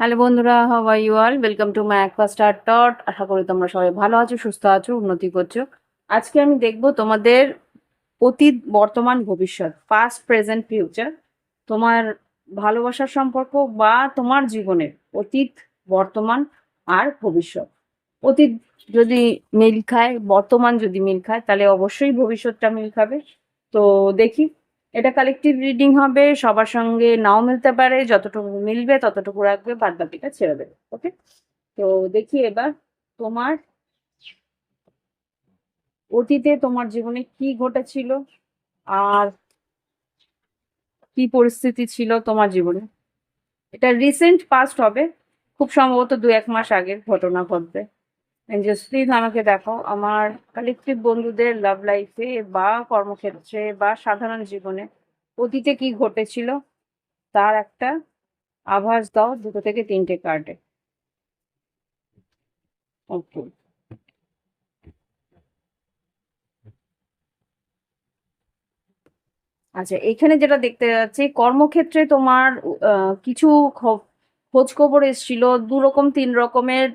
Hello বন্ধুরা are you all welcome to my Aqua Star টট আশা করি তোমরা সবাই ভালো আছো, সুস্থ আছো, উন্নতি করছ। আজকে আমি দেখব তোমাদের অতীত, বর্তমান, ভবিষ্যৎ পাস্ট প্রেজেন্ট ফিউচার তোমার ভালোবাসার সম্পর্ক বা তোমার জীবনের অতীত, বর্তমান আর ভবিষ্যৎ। অতীত যদি মিল খায়, বর্তমান যদি মিল খায়, তাহলে অবশ্যই ভবিষ্যৎটা মিল খাবে। তো দেখি এটা কালেকটিভ রিডিং হবে, সবার সঙ্গে নাও মিলতে পারে, যতটুকু মিলবে ততটুকু রাখবে বাদ বাকিটা ছেড়ে দেবে ওকে তো দেখি এবার তোমার অতীতে তোমার জীবনে কি ঘটেছিল আর কি পরিস্থিতি ছিল তোমার জীবনে? এটা রিসেন্ট পাস্ট হবে, খুব সম্ভবত দু এক মাস আগের ঘটনা ঘটবে। এঞ্জেলস প্লিজ আমাকে দেখো, আমার কালেকটিভ বন্ধুদের লাভ লাইফে বা কর্মক্ষেত্রে বা সাধারণ জীবনে অতীতে কি ঘটেছিল, তার একটা আভাস দাও দুটো থেকে তিনটে কার্ডে ওকে আচ্ছা এখানে যেটা দেখতে যাচ্ছি, কর্মক্ষেত্রে তোমার কিছু খ- খোঁজ খবর এসছিল দু রকম তিন রকমের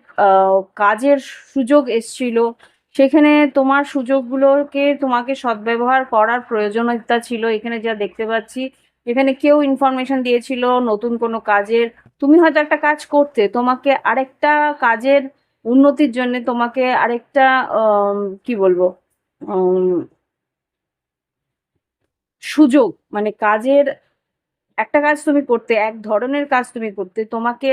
কাজের সুযোগ এসছিল। সেখানে তোমার সুযোগগুলোকে তোমাকে সদ্ব্যবহার করার প্রয়োজনীয়তা ছিল, এখানে যা দেখতে পাচ্ছি। এখানে কেউ ইনফরমেশন দিয়েছিল নতুন কোনো কাজের। তুমি হয়তো একটা কাজ করতে, তোমাকে আরেকটা কাজের উন্নতির জন্য তোমাকে আরেকটা কি বলব সুযোগ মানে কাজের একটা কাজ তুমি করতে এক ধরনের কাজ তুমি করতে তোমাকে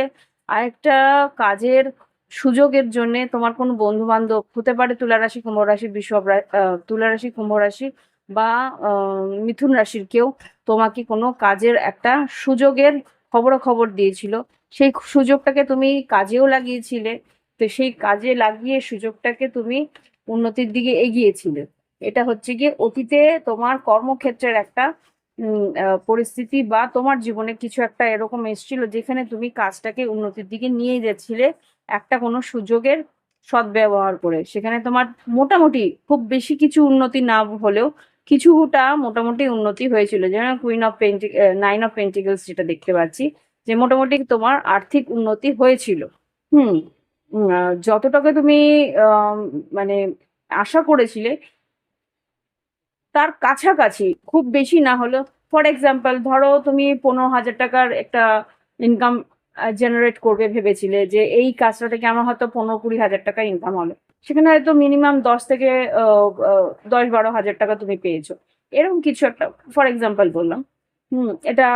আরেকটা কাজের সুযোগের জন্য তোমার কোনো বন্ধু বান্ধব হতে পারে তুলা রাশি কুম্ভ রাশি বিষব রা- আহ, তুলা রাশি কুম্ভ রাশি বা মিথুন রাশির কেউ তোমাকে কোনো কাজের একটা সুযোগের খবরাখবর দিয়েছিল। সেই সুযোগটাকে তুমি কাজেও লাগিয়েছিলে তো সেই কাজে লাগিয়ে সুযোগটাকে তুমি উন্নতির দিকে এগিয়েছিলে। এটা হচ্ছে গিয়ে অতীতে তোমার কর্মক্ষেত্রের একটা পরিস্থিতি বা তোমার জীবনে কিছু একটা এরকম এসেছিল যেখানে তুমি কাজটাকে উন্নতির দিকে নিয়ে যাচ্ছিলে, একটা কোনো সুযোগের সদ্ব্যবহার করে। সেখানে তোমার মোটামুটি খুব বেশি কিছু উন্নতি না হলেও কিছুটা মোটামুটি উন্নতি হয়েছিল। যেমন queen of pentacles nine of pentacles যেটা দেখতে পাচ্ছি, যে মোটামুটি তোমার আর্থিক উন্নতি হয়েছিল। হুম যতটাকে তুমি মানে আশা করেছিলে তার কাছাকাছি, খুব বেশি না হলেও ফর এক্সাম্পল ধরো তুমি পনেরো হাজার টাকার একটা ইনকাম জেনারেট করবে ভেবেছিলে যে এই কাজটা থেকে আমার হয়তো পনেরো কুড়ি হাজার টাকা ইনকাম হবে। সেখানে হয়তো মিনিমাম দশ থেকে দশ বারো হাজার টাকা তুমি পেয়েছ। এরকম কিছু একটা ফর এক্সাম্পল বললাম। হুম, এটা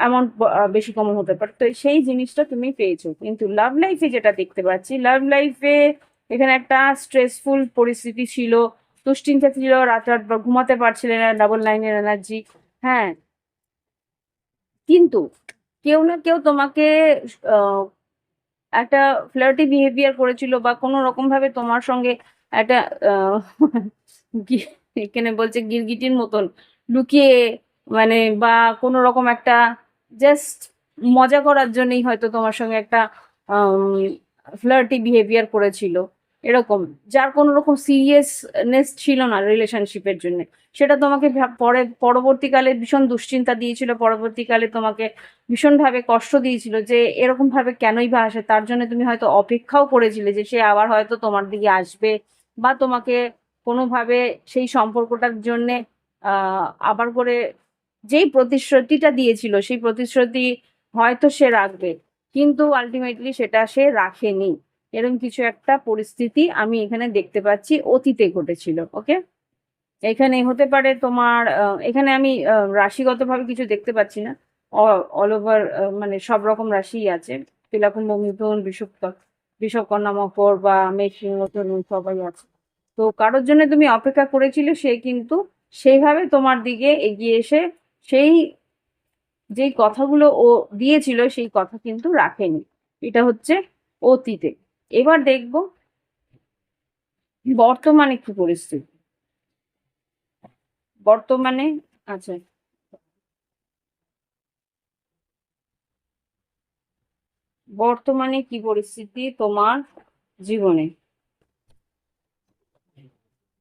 অ্যামাউন্ট বেশি কম হতে পারে। তো সেই জিনিসটা তুমি পেয়েছ। কিন্তু লাভ লাইফে যেটা দেখতে পাচ্ছি লাভ লাইফে এখানে একটা স্ট্রেসফুল পরিস্থিতি ছিল। দুশ্চিন্তা ছিল রাত রাত ঘুমাতে পারছিলেন না ডাবল লাইনের এনার্জি হ্যাঁ। কিন্তু কেউ না কেউ তোমাকে একটা ফ্লার্টি বিহেভিয়ার করেছিল বা কোনো রকম ভাবে তোমার সঙ্গে একটা এখানে বলছে গিরগিটির মতন লুকিয়ে মানে বা কোনো রকম একটা জাস্ট মজা করার জন্যই হয়তো তোমার সঙ্গে একটা ফ্লার্টি বিহেভিয়ার করেছিল। এরকম, যার কোনো রকম সিরিয়াসনেস ছিল না রিলেশনশিপের জন্য। সেটা তোমাকে পরে, পরবর্তীকালে ভীষণ দুশ্চিন্তা দিয়েছিল, পরবর্তীকালে তোমাকে ভীষণভাবে কষ্ট দিয়েছিল যে এরকমভাবে কেনই বা আসে। তার জন্য তুমি হয়তো অপেক্ষাও করেছিলে যে সে আবার হয়তো তোমার দিকে আসবে বা তোমাকে কোনোভাবে সেই সম্পর্কটার জন্যে আবার করে যেই প্রতিশ্রুতিটা দিয়েছিল, সেই প্রতিশ্রুতি হয়তো সে রাখবে। কিন্তু আলটিমেটলি সেটা সে রাখেনি। এরকম কিছু একটা পরিস্থিতি আমি এখানে দেখতে পাচ্ছি অতীতে ঘটেছিল ওকে এখানে হতে পারে তোমার এখানে আমি রাশিগতভাবে কিছু দেখতে পাচ্ছি না। অল ওভার মানে সব রকম রাশিই আছে। তিলাকুম্ভ মিথুন বিষুব বিষব কন্যা মকর বা মেষ সবাই আছে। তো কারোর জন্য তুমি অপেক্ষা করেছিলে সে কিন্তু সেইভাবে তোমার দিকে এগিয়ে এসে সেই যেই কথাগুলো ও দিয়েছিল সেই কথা কিন্তু রাখেনি। এটা হচ্ছে অতীতে। এবার দেখব বর্তমানে কি পরিস্থিতি। বর্তমানে আচ্ছা। বর্তমানে কি পরিস্থিতি তোমার জীবনে?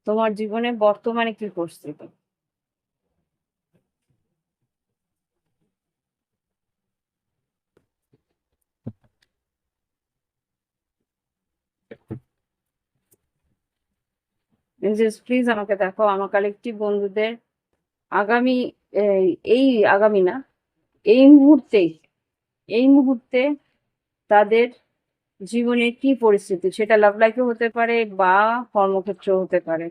তোমার জীবনে বর্তমানে কি পরিস্থিতি? প্লিজ আমাকে দেখো, আমার কালেকটিভ বন্ধুদের আগামী, এই আগামী না, এই মুহূর্তে এই মুহূর্তে তাদের জীবনে কি পরিস্থিতি? সেটা লাভ লাইফে হতে পারে বা কর্মক্ষেত্র হতে পারে।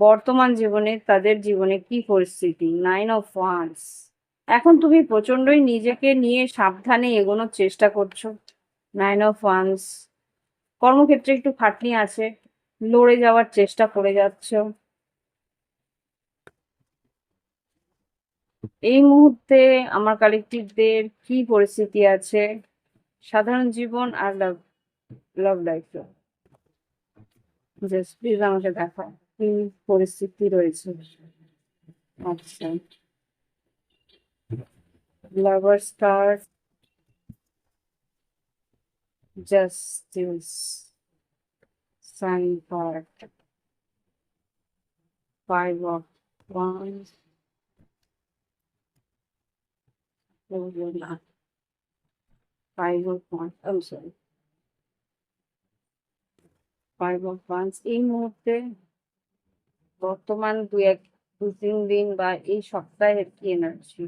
বর্তমান জীবনে তাদের জীবনে কি পরিস্থিতি? নাইন অফ ওয়ান্স এখন তুমি প্রচন্ডই নিজেকে নিয়ে সাবধানে এগোনোর চেষ্টা করছ। নাইন অফ ওয়ান্স কর্মক্ষেত্রে একটু খাটনি আছে লড়ে যাওয়ার চেষ্টা করে যাচ্ছ। এই মুহূর্তে আমার কালেকটিভদের কি পরিস্থিতি আছে? সাধারণ জীবন আর love love life just please আমাকে দেখা, কি পরিস্থিতি রয়েছে। আচ্ছা। Lover star justice sun part five of wands five of one oh sorry five of wands এই মুহূর্তে বর্তমান দু এক, দু তিন দিন বা এই সপ্তাহের কি এনার্জি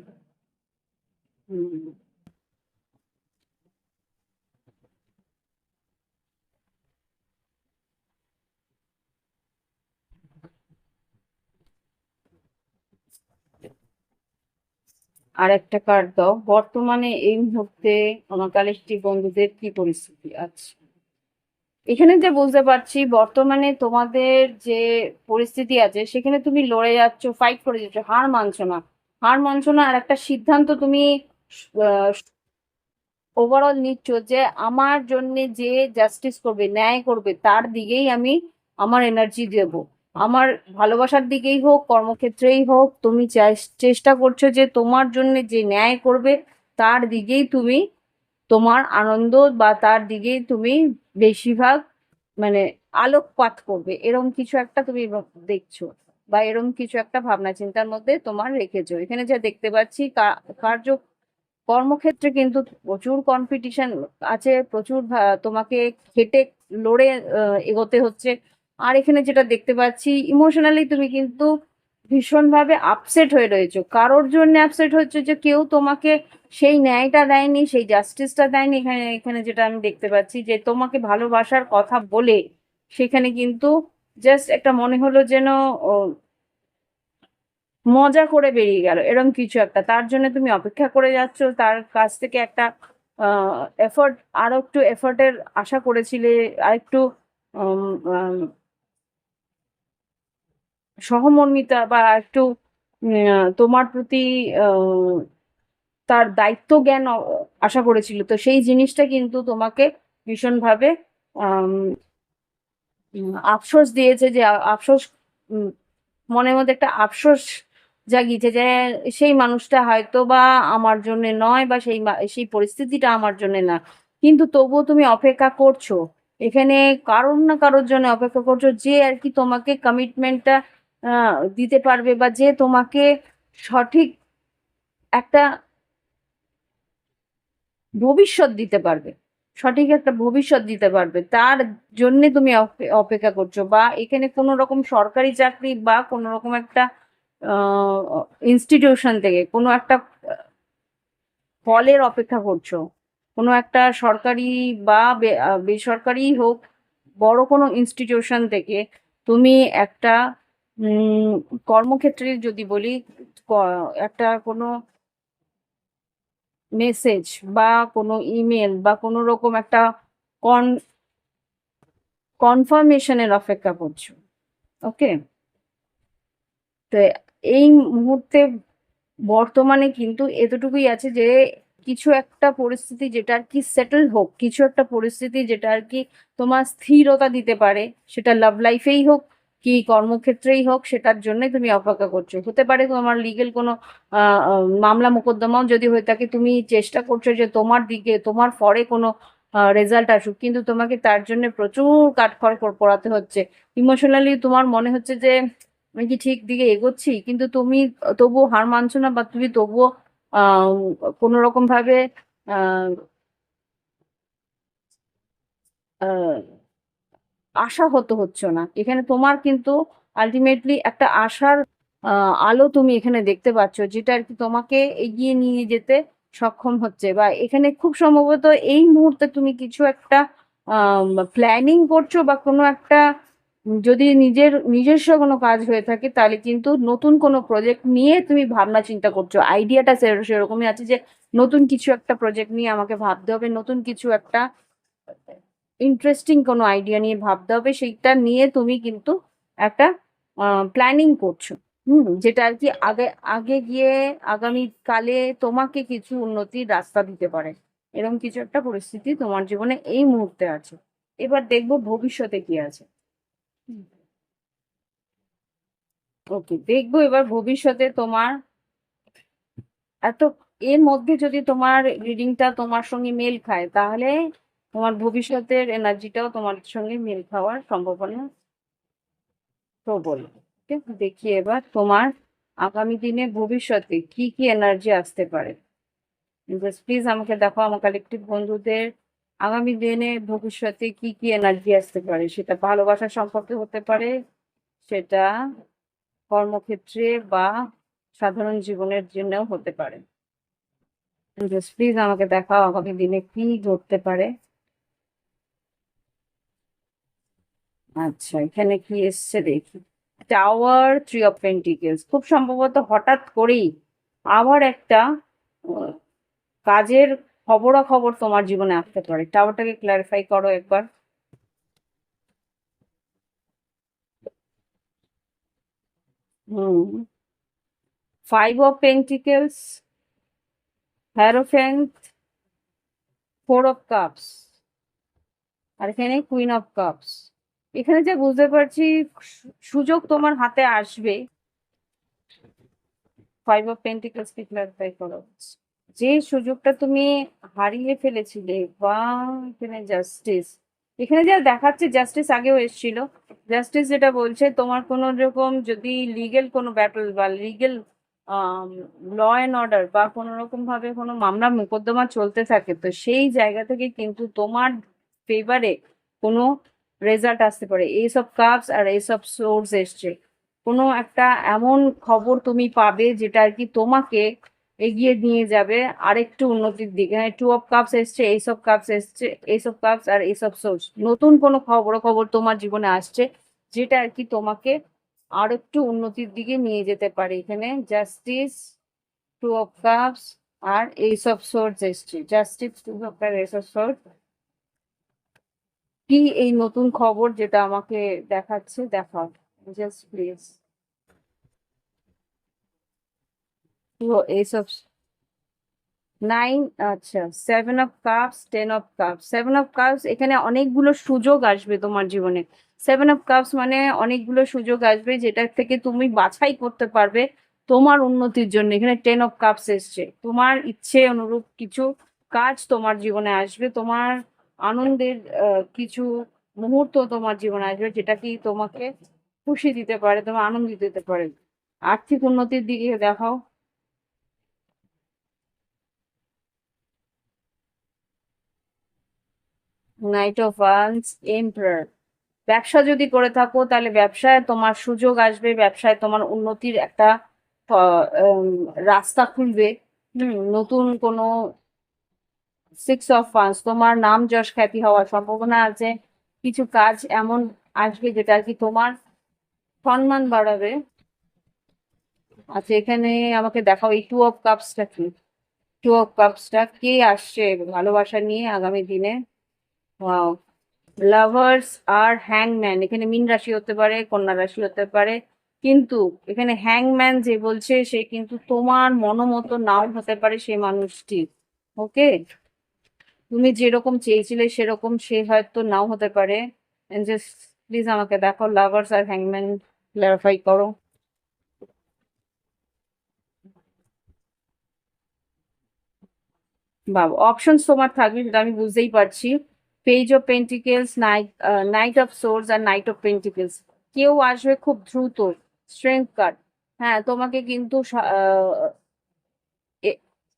হুম। আর একটা কার্ড দাও। বর্তমানে এই মুহূর্তে আমার কালেকটিভ বন্ধুদের কি পরিস্থিতি? আছে এখানে যে বুঝতে পারছি, বর্তমানে তোমাদের যে পরিস্থিতি আছে, সেখানে তুমি লড়ে যাচ্ছ ফাইট করে যাচ্ছ, হার মানছো না। হার মানছো না, আর একটা সিদ্ধান্ত তুমি ওভারঅল নিচ্ছ যে আমার জন্য যে জাস্টিস করবে, ন্যায় করবে, তার দিকেই আমি আমার এনার্জি দেব। আমার ভালোবাসার দিকেই হোক, কর্মক্ষেত্রেই হোক, তুমি চেষ্টা করছ যে তোমার জন্য যে ন্যায় করবে, তার দিকেই তুমি তোমার আনন্দ বা তার দিকেই তুমি বেশিরভাগ মানে আলোকপাত করবে। এরম কিছু একটা তুমি দেখছ বা এরম কিছু একটা ভাবনা চিন্তার মধ্যে তোমার রেখেছো। এখানে যা দেখতে পাচ্ছি কার্য কর্মক্ষেত্রে কিন্তু প্রচুর কম্পিটিশন আছে, প্রচুর তোমাকে খেটে লড়ে এগোতে হচ্ছে। আর এখানে যেটা দেখতে পাচ্ছি ইমোশনালি তুমি কিন্তু ভীষণভাবে আপসেট হয়ে রয়েছো। কারোর জন্য আপসেট হচ্ছে যে কেউ তোমাকে সেই ন্যায়টা দেয়নি, সেই জাস্টিসটা দেয়নি। এখানে এখানে যেটা আমি দেখতে পাচ্ছি যে তোমাকে ভালোবাসার কথা বলে সেখানে কিন্তু জাস্ট একটা মনে হলো যেন মজা করে বেরিয়ে গেল এরকম কিছু একটা। তার জন্য তুমি অপেক্ষা করে যাচ্ছ, তার কাছ থেকে একটা এফোর্ট আরও একটু এফোর্টের আশা করেছিলে আর একটু সহমর্মিতা বা একটু তোমার প্রতি তার দায়িত্ব জ্ঞান আশা করেছিল। তো সেই জিনিসটা কিন্তু তোমাকে ভীষণভাবে আফসোস দিয়েছে যে আফসোস মনের মধ্যে একটা আফসোস জাগিয়েছে যে, সেই মানুষটা হয়তো বা আমার জন্য নয় বা সেই সেই পরিস্থিতিটা আমার জন্য না। কিন্তু তবুও তুমি অপেক্ষা করছ। এখানে কারোর না কারোর জন্য অপেক্ষা করছ যে, আর কি তোমাকে কমিটমেন্টটা দিতে পারবে বা যে তোমাকে সঠিক একটা ভবিষ্যৎ দিতে পারবে, সঠিক একটা ভবিষ্যৎ দিতে পারবে, তার জন্য তুমি অপেক্ষা করছ বা এখানে কোনো রকম সরকারি চাকরি বা কোনো রকম একটা ইনস্টিটিউশন থেকে কোনো একটা ফলের অপেক্ষা করছ, কোনো একটা সরকারি বা বেসরকারি হোক বড় কোনো ইনস্টিটিউশন থেকে তুমি একটা কর্মক্ষেত্রে যদি বলি একটা কোনো মেসেজ বা কোনো ইমেল বা কোনো রকম একটা কন কনফার্মেশনের অপেক্ষা করছ ওকে তো এই মুহূর্তে বর্তমানে কিন্তু এতটুকুই আছে যে, কিছু একটা পরিস্থিতি যেটা আর কি সেটেল হোক, কিছু একটা পরিস্থিতি যেটা আর কি তোমার স্থিরতা দিতে পারে, সেটা লাভ লাইফেই হোক কি কর্মক্ষেত্রেই হোক সেটার জন্যই তুমি অপেক্ষা করছ। হতে পারে তোমার লিগেল কোনো মামলা মোকদ্দমাও যদি হয়ে থাকে তুমি চেষ্টা করছ যে তোমার দিকে তোমার ফরে কোনো রেজাল্ট আসুক কিন্তু তোমাকে তার জন্য প্রচুর কাঠখড় পোড়াতে হচ্ছে। ইমোশনালি তোমার মনে হচ্ছে যে আমি কি ঠিক দিকে এগোচ্ছি? কিন্তু তুমি তবুও হার মানছো না বা তুমি তবুও কোনো রকম ভাবে আহ, আশাহত হচ্ছ না। এখানে তোমার কিন্তু আলটিমেটলি একটা আশার আলো তুমি এখানে দেখতে পাচ্ছ, যেটা আর কি তোমাকে এগিয়ে নিয়ে যেতে সক্ষম হচ্ছে। বা এখানে খুব সম্ভবত এই মুহূর্তে তুমি কিছু একটা প্ল্যানিং করছ বা কোনো একটা, যদি নিজের, নিজস্ব কোনো কাজ হয়ে থাকে, তাহলে কিন্তু নতুন কোনো প্রজেক্ট নিয়ে তুমি ভাবনা চিন্তা করছ। আইডিয়াটা সেরকমই আছে যে নতুন কিছু একটা প্রজেক্ট নিয়ে আমাকে ভাবতে হবে, নতুন কিছু একটা ইন্টারেস্টিং কোনো আইডিয়া নিয়ে ভাবতে হবে, সেইটা নিয়ে তুমি কিন্তু একটা প্ল্যানিং করছ। হুম, যেটা আর কি আগে আগে গিয়ে আগামী কালে তোমাকে কিছু উন্নতির রাস্তা দিতে পারে। এরকম কিছু একটা পরিস্থিতি তোমার জীবনে এই মুহূর্তে আছে। এবার দেখব ভবিষ্যতে কি আছে। ওকে, দেখব এবার ভবিষ্যতে তোমার এত, এর মধ্যে যদি তোমার রিডিংটা তোমার সঙ্গে মেল খায়, তাহলে তোমার ভবিষ্যতের এনার্জিটাও তোমার সঙ্গে মিল খাওয়ার সম্ভাবনা প্রবল দেখি এবার তোমার আগামী দিনে ভবিষ্যতে কি কি এনার্জি আসতে পারে। প্লিজ আমাকে দেখো, আমার কালেকটিভ বন্ধুদের আগামী দিনে ভবিষ্যতে কি কি এনার্জি আসতে পারে। সেটা ভালোবাসার সম্পর্কে হতে পারে, সেটা কর্মক্ষেত্রে বা সাধারণ জীবনের জন্যও হতে পারে। প্লিজ আমাকে দেখাও আগামী দিনে কি ঘটতে পারে। আচ্ছা এখানে কি এসছে দেখি। টাওয়ার থ্রি অফ পেন্টিকেলস খুব সম্ভবত হঠাৎ করেই আবার একটা কাজের খবরাখবর তোমার জীবনে আসতে পারে। টাওয়ারটাকে ক্লারিফাই করো একবার। হুম। Five of pentacles hierophant four of cups আর এখানে কুইন অফ কাপস এখানে যা বুঝতে পারছি সুযোগ তোমার হাতে আসবে। ফাইভ অফ পেন্টিকলস ক্লারিফাই করো যে সুযোগটা তুমি হারিয়ে ফেলেছিলে, বা এখানে জাস্টিস এখানে যা দেখাচ্ছে জাস্টিস আগেও এসেছিল। জাস্টিস যেটা বলছে, তোমার কোনো রকম যদি লিগেল কোনো ব্যাটল বা লিগেল ল অ্যান্ড অর্ডার বা কোনো রকম ভাবে কোনো মামলা, মোকদ্দমা চলতে থাকে, তো সেই জায়গা থেকে কিন্তু তোমার ফেভারে কোনো রেজাল্ট আসতে পারে। এইসব কাপস আর এইসব সোর্স এসছে। কোনো একটা এমন খবর তুমি পাবে যেটা আর কি তোমাকে এগিয়ে নিয়ে যাবে আরেকটু উন্নতির দিকে। হ্যাঁ টু অফ কাপস এসছে এইসব কাপস এসছে এইসব কাপস আর এইসব সোর্স নতুন কোনো খবর খবর তোমার জীবনে আসছে যেটা আর কি তোমাকে আর একটু উন্নতির দিকে নিয়ে যেতে পারে। এখানে জাস্টিস টু অফ কাপস আর এইসব সোর্স এসছে। জাস্টিস টু অফ কাপ এইসব সোর্স কি এই নতুন খবর যেটা আমাকে দেখাচ্ছে? দেখাও। জাস্ট প্লিজ এইসব নাইন আচ্ছা seven of cups ten of cups seven of cups এখানে অনেকগুলো সুযোগ আসবে তোমার জীবনে। সেভেন অফ কাপস মানে অনেকগুলো সুযোগ আসবে যেটা থেকে তুমি বাছাই করতে পারবে তোমার উন্নতির জন্য। এখানে টেন অফ কাপস এসছে। তোমার ইচ্ছে অনুরূপ কিছু কাজ তোমার জীবনে আসবে। তোমার আনন্দের কিছু মুহূর্ত তোমার জীবনে আসবে যেটা কি তোমাকে খুশি দিতে পারে, তোমার আনন্দ দিতে পারে। আর্থিক উন্নতির দিকে দেখাও। নাইট অফ ওয়ান্স ব্যবসা যদি করে থাকো, তাহলে ব্যবসায় তোমার সুযোগ আসবে, ব্যবসায় তোমার উন্নতির একটা রাস্তা খুলবে। নতুন কোনো সিক্স অফ ওয়ান্স তোমার নাম যশ খ্যাতি হওয়ার সম্ভাবনা আছে। কিছু কাজ এমন আসবে যেটা আর কি তোমার সম্মান বাড়াবে। আচ্ছা এখানে আমাকে দেখাও এই টু অফ কাপসটা কি? টু অফ কাপসটা কে আসছে ভালোবাসা নিয়ে আগামী দিনে? ওয়াও লাভার্স আর হ্যাংম্যান এখানে মিন রাশি হতে পারে, কন্যা রাশি হতে পারে। কিন্তু এখানে হ্যাংম্যান যে বলছে, সে কিন্তু তোমার মনোমতো নাও হতে পারে সেই মানুষটি। ওকে তুমি যেরকম চেয়েছিলে সেরকম সে হয়তো নাও হতে পারে। জাস্ট প্লিজ আমাকে দেখো লাভার্স আর হ্যাংম্যান ক্লারিফাই করো। বাবা অপশনস তোমার থাকবে সেটা আমি বুঝতেই পারছি। Page of pentacles knight knight of swords R knight of pentacles কেউ আসবে খুব দ্রুত স্ট্রেংথ কার্ড হ্যাঁ তোমাকে কিন্তু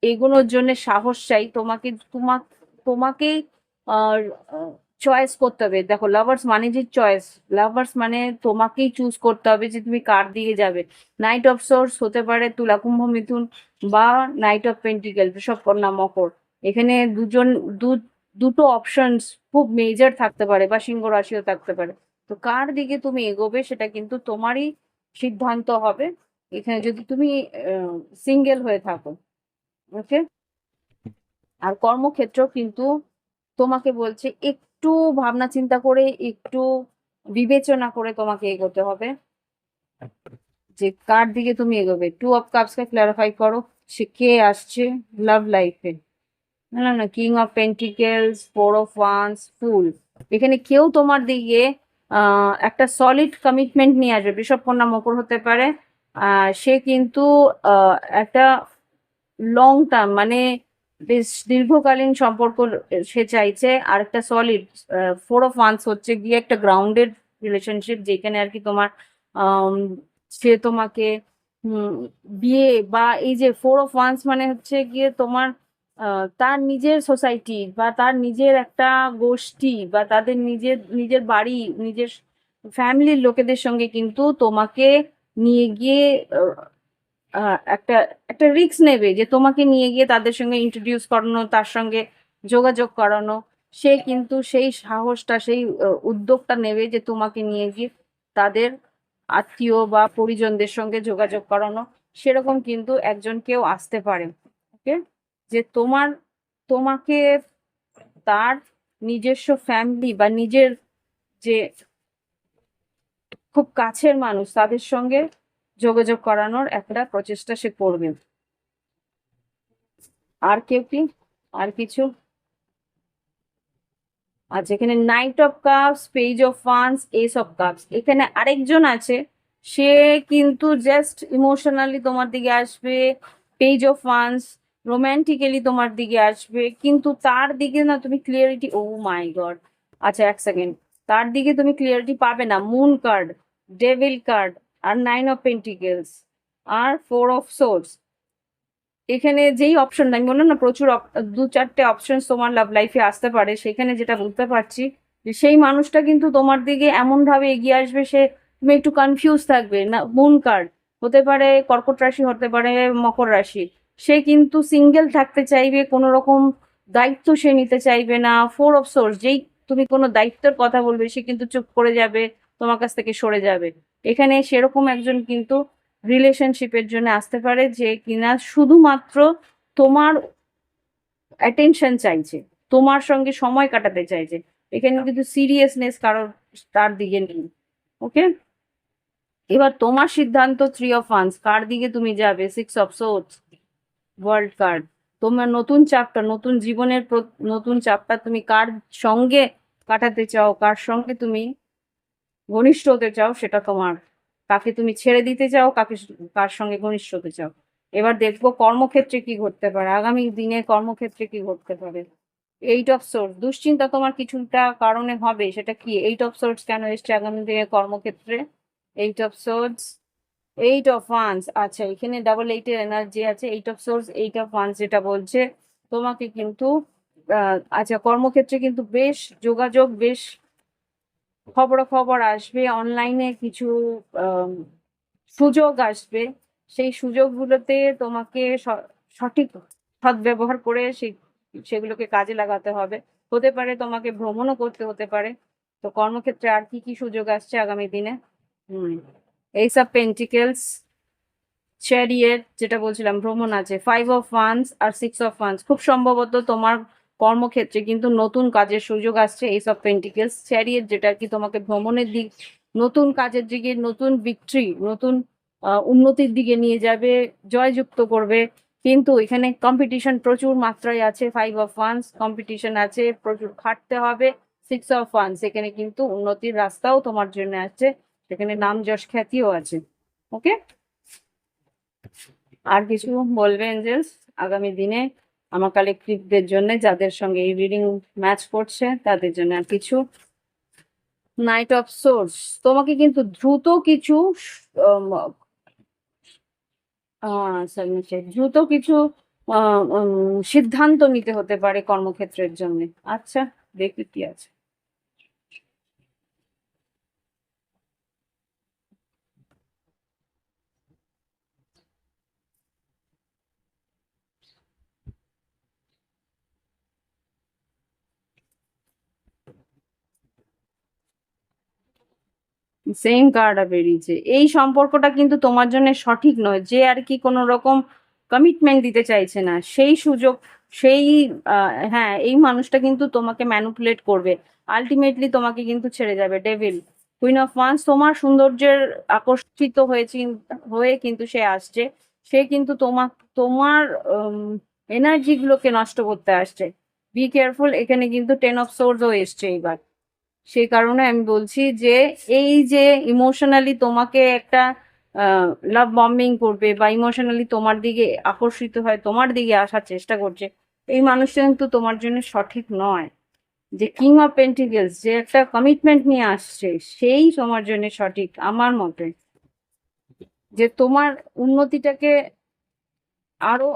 এগোনোর জন্য সাহস চাই। তোমাকে তোমা তোমাকেই চয়েস করতে হবে। দেখো লাভার্স মানে যে চয়েস লাভার্স মানে তোমাকেই চুজ করতে হবে যে তুমি কার দিকে যাবে। নাইট অফ সোর্স হতে পারে তুলা কুম্ভ মিথুন বা নাইট অফ পেন্টিকেল সব কন্যা মকর এখানে দুজন, দু, দুটো অপশনস খুব মেজর থাকতে পারে বা সিংহ রাশিও থাকতে পারে। তো কার দিকে তুমি এগোবে সেটা কিন্তু তোমারই সিদ্ধান্ত হবে। এখানে যদি তুমি সিঙ্গেল হয়ে থাকো ওকে আর কর্মক্ষেত্র কিন্তু তোমাকে বলছে, একটু ভাবনা চিন্তা করে, একটু বিবেচনা করে তোমাকে এগোতে হবে। যে কার দিকে তুমি এগোবে? টু অফ কাপসকে ক্লারিফাই করো। সে কে আসছে? লাভ লাইফে না না king of pentacles four of wands fool এখানে কেউ তোমার দিকে একটা সলিড কমিটমেন্ট নিয়ে আসবে। বৃষভ কন্যা মকর হতে পারে। সে কিন্তু একটা লং টার্ম মানে বেশ দীর্ঘকালীন সম্পর্ক সে চাইছে আর একটা সলিড ফোর অফ ওয়ান্স হচ্ছে গিয়ে একটা গ্রাউন্ডেড রিলেশনশিপ যেখানে আর কি তোমার সে তোমাকে বিয়ে বা এই যে ফোর অফ ওয়ান্স মানে হচ্ছে গিয়ে তোমার তার নিজের সোসাইটি বা তার নিজের একটা গোষ্ঠী বা তাদের নিজের নিজের বাড়ি, নিজের ফ্যামিলির লোকেদের সঙ্গে কিন্তু তোমাকে নিয়ে গিয়ে একটা একটা রিস্ক নেবে যে তোমাকে নিয়ে গিয়ে তাদের সঙ্গে ইন্ট্রোডিউস করানো, তার সঙ্গে যোগাযোগ করানো। সে কিন্তু সেই সাহসটা, সেই উদ্যোগটা নেবে যে তোমাকে নিয়ে গিয়ে তাদের আত্মীয় বা পরিজনদের সঙ্গে যোগাযোগ করানো। সেরকম কিন্তু একজন কেউ আসতে পারে ওকে যে তোমার, তোমাকে তার নিজস্ব ফ্যামিলি বা নিজের যে খুব কাছের মানুষ, তাদের সঙ্গে যোগাযোগ করানোর একটা প্রচেষ্টা সে করবে। আর কেউ কি? আর কিছু? আচ্ছা এখানে knight of cups page of funds ace of cups এখানে আরেকজন আছে। সে কিন্তু জাস্ট ইমোশনালি তোমার দিকে আসবে পেজ অফ ফান্স রোম্যান্টিক্যালি তোমার দিকে আসবে, কিন্তু তার দিকে না তুমি ক্লিয়ারিটি ও মাই গড আচ্ছা এক সেকেন্ড তার দিকে তুমি ক্লিয়ারিটি পাবে না। মুন কার্ড ডেভিল কার্ড আর নাইন অফ পেন্টিকেলস আর ফোর অফ সোর্স এখানে যেই অপশনটা আমি বললাম না প্রচুর দু চারটে অপশন তোমার লাভ লাইফে আসতে পারে, সেখানে যেটা বুঝতে পারছি যে সেই মানুষটা কিন্তু তোমার দিকে এমনভাবে এগিয়ে আসবে, সে তুমি একটু কনফিউজ থাকবে, না মুন কার্ড হতে পারে, কর্কট রাশি হতে পারে, মকর রাশি। সে কিন্তু সিঙ্গেল থাকতে চাইবে, কোনো রকম দায়িত্ব সে নিতে চাইবে না ফোর অফ সোর্স যেই তুমি কোনো দায়িত্বের কথা বলবে, সে কিন্তু চুপ করে যাবে, তোমার কাছ থেকে সরে যাবে। এখানে সেরকম একজন কিন্তু রিলেশনশিপের জন্য আসতে পারে যে কিনা শুধুমাত্র তোমার অ্যাটেনশন চাইছে তোমার সঙ্গে সময় কাটাতে চাইছে। এখানে কিন্তু সিরিয়াসনেস কারোর তার দিকে নেই ওকে এবার তোমার সিদ্ধান্ত থ্রি অফ ওয়ান্স কার দিকে তুমি যাবে? Six of swords world card তোমার নতুন চাপটা নতুন জীবনের নতুন চাপটা তুমি কার সঙ্গে কাটাতে চাও? কার সঙ্গে তুমি ঘনিষ্ঠ হতে চাও, সেটা তোমার। কাকে তুমি ছেড়ে দিতে চাও, কাকে কার সঙ্গে ঘনিষ্ঠ হতে চাও। এবার দেখব কর্মক্ষেত্রে কি ঘটতে পারে, আগামী দিনে কর্মক্ষেত্রে কি ঘটতে পারে। এইট অফ সোর্স দুশ্চিন্তা তোমার কিছুটা কারণে হবে, সেটা কি? এইট অফ সোর্স কেন এসছে আগামী দিনে কর্মক্ষেত্রে? Eight of swords eight of wands আচ্ছা এখানে ডাবল এইটের এনার্জি আছে eight of swords eight of wands যেটা বলছে, তোমাকে কিন্তু আচ্ছা কর্মক্ষেত্রে কিন্তু বেশ যোগাযোগ, বেশ খবরাখবর আসবে অনলাইনে কিছু সুযোগ আসবে, সেই সুযোগগুলোতে তোমাকে সঠিক সদ্ব্যবহার করে সেই সেগুলোকে কাজে লাগাতে হবে। হতে পারে তোমাকে ভ্রমণও করতে হতে পারে। তো কর্মক্ষেত্রে আর কি কি সুযোগ আসছে আগামী দিনে? হুম এইসব পেন্টিকেলস চ্যারিয়েট যেটা বলছিলাম, ভ্রমণ আছে ফাইভ অফ ওয়ান্স আর সিক্স অফ ওয়ান্স খুব সম্ভবত তোমার কর্মক্ষেত্রে কিন্তু নতুন কাজের সুযোগ আসছে এইসব পেন্টিকেলস চ্যারিয়েট যেটা কি তোমাকে ভ্রমণের দিক, নতুন কাজের দিকে, নতুন বিক্টরি নতুন উন্নতির দিকে নিয়ে যাবে, জয়যুক্ত করবে। কিন্তু এখানে কম্পিটিশন প্রচুর মাত্রায় আছে ফাইভ অফ ওয়ান্স কম্পিটিশন আছে, প্রচুর খাটতে হবে সিক্স অফ ওয়ান্স এখানে কিন্তু উন্নতির রাস্তাও তোমার জন্য আছে সেখানে নাম যশ খ্যাতিও আছে ওকে আর কিছু বলবে এঞ্জেলস আগামী দিনে? আমার কালেকটিভদের জন্য যাদের সঙ্গে এই রিডিং ম্যাচ করছে, তাদের জন্য আর কিছু নাইট অফ সোর্স তোমাকে কিন্তু দ্রুত কিছু দ্রুত কিছু সিদ্ধান্ত নিতে হতে পারে কর্মক্ষেত্রের জন্য। আচ্ছা দেখি কি আছে। সেম কার্ডটা বেরিয়েছে। এই সম্পর্কটা কিন্তু তোমার জন্য সঠিক নয়, যে আর কি কোনো রকম কমিটমেন্ট দিতে চাইছে না। সেই সুযোগ, সেই হ্যাঁ এই মানুষটা কিন্তু তোমাকে ম্যানুপুলেট করবে। আলটিমেটলি তোমাকে কিন্তু ছেড়ে যাবে ডেভিল কুইন অফ ওয়ান্স তোমার সৌন্দর্যের আকর্ষিত হয়েছে, হয়ে কিন্তু সে আসছে। সে কিন্তু তোমার তোমার এনার্জিগুলোকে নষ্ট করতে আসছে। বি কেয়ারফুল এখানে কিন্তু টেন অফ সোর্সও এসছে এবার সেই কারণে আমি বলছি যে, এই যে ইমোশনালি তোমাকে একটা লাভ বম্বিং করবে বা ইমোশনালি তোমার দিকে আকর্ষিত হয় তোমার দিকে আসার চেষ্টা করছে, এই মানুষটা কিন্তু তোমার জন্য সঠিক নয়। যে কিং অফ পেন্টিকেলস যে একটা কমিটমেন্ট নিয়ে আসছে, সেই তোমার জন্য সঠিক আমার মতে। যে তোমার উন্নতিটাকে আরও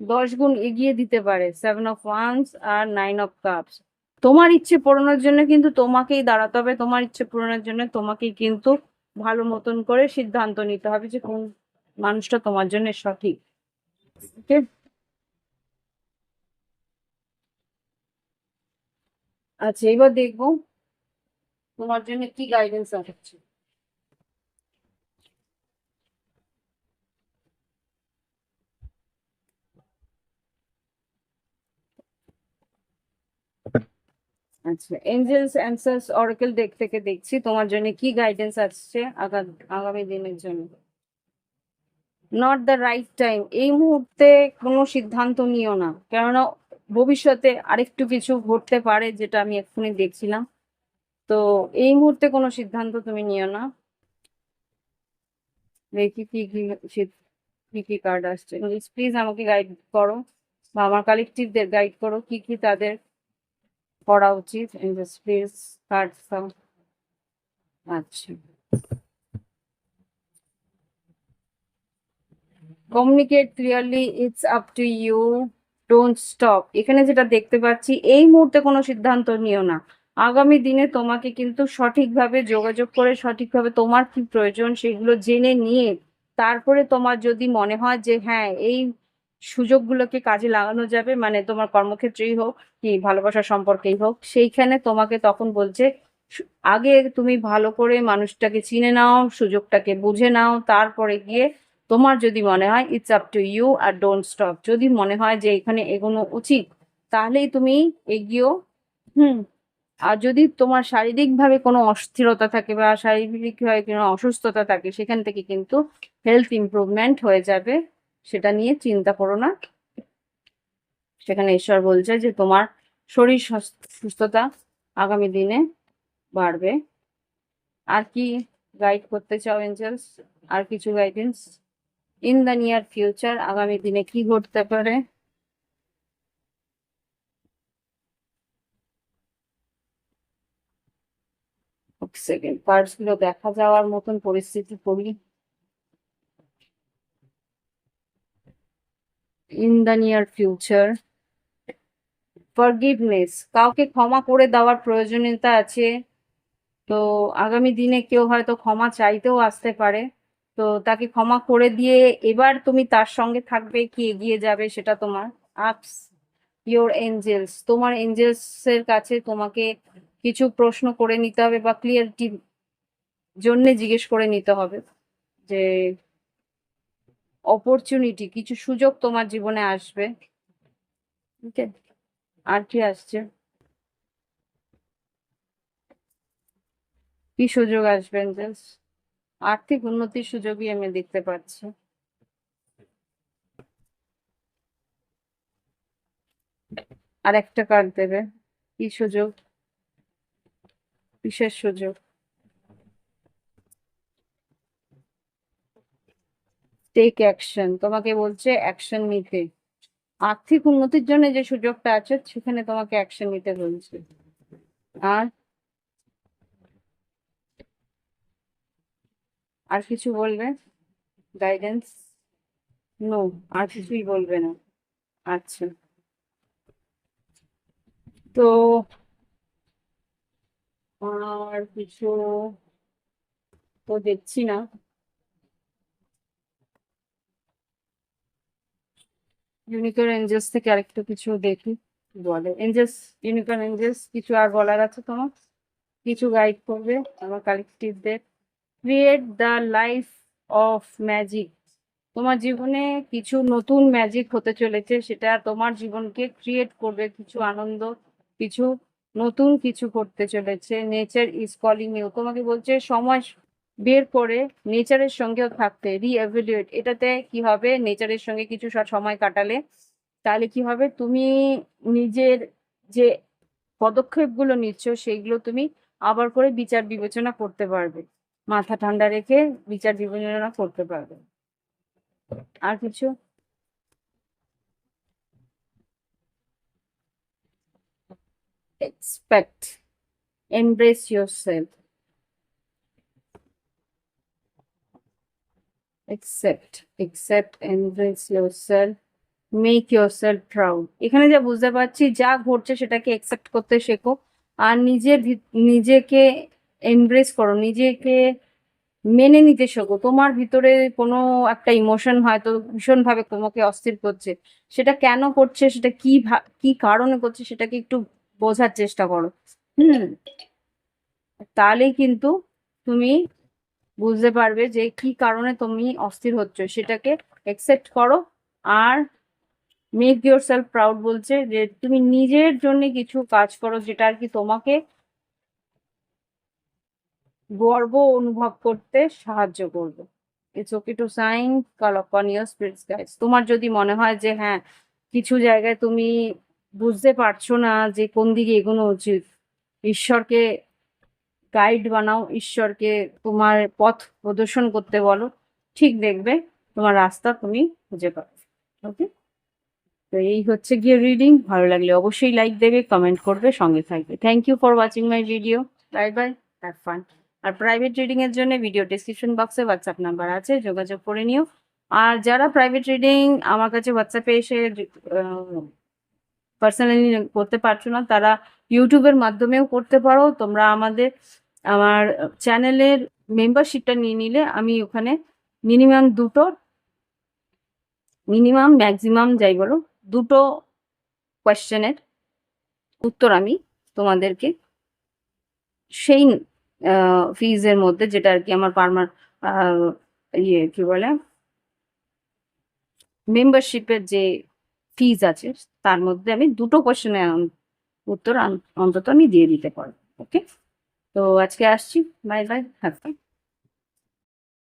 দশ গুণ এগিয়ে দিতে পারে সেভেন অফ ওয়ান্স আর নাইন অফ কাপস তোমার ইচ্ছে পূরণের জন্য কিন্তু তোমাকেই দাঁড়াতে হবে, তোমার ইচ্ছে পূরণের জন্য তোমাকেই কিন্তু ভালো মতন করে সিদ্ধান্ত নিতে হবে যে কোন মানুষটা তোমার জন্য সঠিক। আচ্ছা এবার দেখব তোমার জন্য কি গাইডেন্স আছে। আচ্ছা এঞ্জেলস অ্যান্সার্স অরাকেল দেখ থেকে দেখছি। তোমার জন্য কি গাইডেন্স আসছে আগা- আগামী দিনের জন্য? নট দ্য রাইট টাইম এই মুহূর্তে কোনো সিদ্ধান্ত নিও না। কেননা ভবিষ্যতে আরেকটু কিছু ঘটতে পারে যেটা আমি এক্ষুনি দেখছিলাম। তো এই মুহূর্তে কোনো সিদ্ধান্ত তুমি নিও না। দেখি কি কি কি কি কার্ড আসছে। প্লিজ আমাকে গাইড করো বা আমার কালেকটিভদের গাইড করো কি কি তাদের করা উচিত আচ্ছা। Communicate clearly it's up to you don't stop এখানে যেটা দেখতে পাচ্ছি, এই মুহূর্তে কোনো সিদ্ধান্ত নিও না। আগামী দিনে তোমাকে কিন্তু সঠিকভাবে যোগাযোগ করে, সঠিকভাবে তোমার কি প্রয়োজন সেগুলো জেনে নিয়ে, তারপরে তোমার যদি মনে হয় যে হ্যাঁ এই সুযোগগুলোকে কাজে লাগানো যাবে মানে তোমার কর্মক্ষেত্রেই হোক কি ভালোবাসার সম্পর্কেই হোক, সেইখানে তোমাকে তখন বলছে আগে তুমি ভালো করে মানুষটাকে চিনে নাও, সুযোগটাকে বুঝে নাও, তারপরে গিয়ে তোমার যদি মনে হয় ইটস আপ টু ইউ আর ডোন্ট স্টপ যদি মনে হয় যে এখানে এগোনো উচিত, তাহলেই তুমি এগিয়েও, হুম, আর যদি তোমার শারীরিকভাবে কোনো অস্থিরতা থাকে বা শারীরিকভাবে কোনো অসুস্থতা থাকে, সেখান থেকে কিন্তু হেলথ ইমপ্রুভমেন্ট হয়ে যাবে। সেটা নিয়ে চিন্তা করো না। সেখানে ঈশ্বর বলছে যে, তোমার শরীর সুস্থতা আগামী দিনে বাড়বে। আর কি গাইড করতে চাও এঞ্জেলস আর কিছু guidance in the near future আগামী দিনে কি ঘটতে পারে? সেকেন্ড পার্টসগুলো দেখা যাওয়ার মতন পরিস্থিতি পড়ি in the near future forgiveness কাউকে ক্ষমা করে দেওয়ার প্রয়োজনীয়তা আছে। তো আগামী দিনে কেউ হয়তো ক্ষমা চাইতেও আসতে পারে। তো তাকে ক্ষমা করে দিয়ে এবার তুমি তার সঙ্গে থাকবে, কি এগিয়ে যাবে সেটা তোমার আপস ইয়োর এঞ্জেলস তোমার এঞ্জেলস এর কাছে তোমাকে কিছু প্রশ্ন করে নিতে হবে বা ক্লিয়ারিটি জন্যে জিজ্ঞেস করে নিতে হবে যে অপরচুনিটি কিছু সুযোগ তোমার জীবনে আসবে। ওকে আর কি আসছে? কি সুযোগ আসবে আর্থিক উন্নতির সুযোগই আমি দেখতে পাচ্ছি। আর একটা কার্ড দেবে। কি সুযোগ? বিশেষ সুযোগ। টেক অ্যাকশন তোমাকে বলছে অ্যাকশন নিতে। আর্থিক উন্নতির জন্য যে সুযোগটা আছে, সেখানে তোমাকে অ্যাকশন নিতে বলছে। আর? আর কিছু বলবে? গাইডেন্স নো আর কিছুই বলবে না। আচ্ছা। তো আর কিছু তো দেখছি না। ইউনিকর্ন এঞ্জেলস থেকে আরেকটু কিছু দেখি বলে? এঞ্জেলস ইউনিকর্ন এঞ্জেলস কিছু আর বলার আছে তোমার? কিছু গাইড করবে আমার কালেকটিভদের create the life of magic তোমার জীবনে কিছু নতুন ম্যাজিক হতে চলেছে, সেটা তোমার জীবনকে ক্রিয়েট করবে, কিছু আনন্দ, কিছু নতুন কিছু করতে চলেছে। নেচার ইজ কলিং ইউ তোমাকে বলছে, সময় বের করে নেচারের সঙ্গেও থাকতে রিএভ্যালুয়েট এটাতে কি হবে? নেচারের সঙ্গে কিছু সময় কাটালে তাহলে কি হবে? তুমি নিজের যে পদক্ষেপগুলো নিচ্ছ সেইগুলো তুমি আবার করে বিচার বিবেচনা করতে পারবে। মাথা ঠান্ডা রেখে বিচার বিবেচনা করতে পারবে। আর কিছু? Expect, embrace yourself. Accept accept embrace yourself, make yourself proud. এখানে যা বুঝতে পারছি, যা ঘটছে সেটাকে একসেপ্ট করতে শেখো। আর নিজের নিজেকে এমব্রেস করো, নিজেকে মেনে নিতে শেখো। তোমার ভিতরে কোনো একটা ইমোশন হয়তো ভীষণভাবে তোমাকে অস্থির করছে। সেটা কেন করছে, সেটা কি কি কারণে করছে সেটাকে একটু বোঝার চেষ্টা করো। হুম। তাহলেই কিন্তু তুমি বুঝতে পারবে যে কি কারণে তুমি অস্থির হচ্ছ। সেটাকে একসেপ্ট করো। আর মেক ইউর সেলফ প্রাউড বলছে যে তুমি নিজের জন্য কিছু কাজ করো যেটা আর কি তোমাকে গর্ব অনুভব করতে সাহায্য করবে। It's okay to sign call your spirits তোমার যদি মনে হয় যে হ্যাঁ কিছু জায়গায় তুমি বুঝতে পারছ না যে কোন দিকে এগোনো উচিত, ঈশ্বরকে গাইড বানাও, ঈশ্বরকে তোমার পথ প্রদর্শন করতে বলো। ঠিক দেখবে তোমার রাস্তা তুমি খুঁজে পাবে। ওকে তো এই হচ্ছে গিয়ে রিডিং ভালো লাগলে অবশ্যই লাইক দেবে কমেন্ট করবে, সঙ্গে থাকবে। Thank you for watching my video bye bye have fun R private reading এর জন্য ভিডিও ডিসক্রিপশন বক্সে হোয়াটসঅ্যাপ নাম্বার আছে, যোগাযোগ করে নিও। আর যারা প্রাইভেট রিডিং আমার কাছে হোয়াটসঅ্যাপে এসে পার্সোনালি করতে পারছ না, তারা ইউটিউবের মাধ্যমেও করতে পারো। তোমরা আমাদের আমার চ্যানেলের মেম্বারশিপটা নিয়ে নিলে আমি ওখানে মিনিমাম দুটো মিনিমাম ম্যাক্সিমাম যাই বলো, দুটো কোয়েশ্চেনের উত্তর আমি তোমাদেরকে সেই ফিজের মধ্যে যেটা আর কি আমার পারমার ইয়ে কি বলে মেম্বারশিপের যে ফিজ আছে তার মধ্যে আমি দুটো কোয়েশ্চেনের উত্তর অন্তত আমি দিয়ে দিতে পারব ওকে তো আজকে আসছি বাই বাই ফান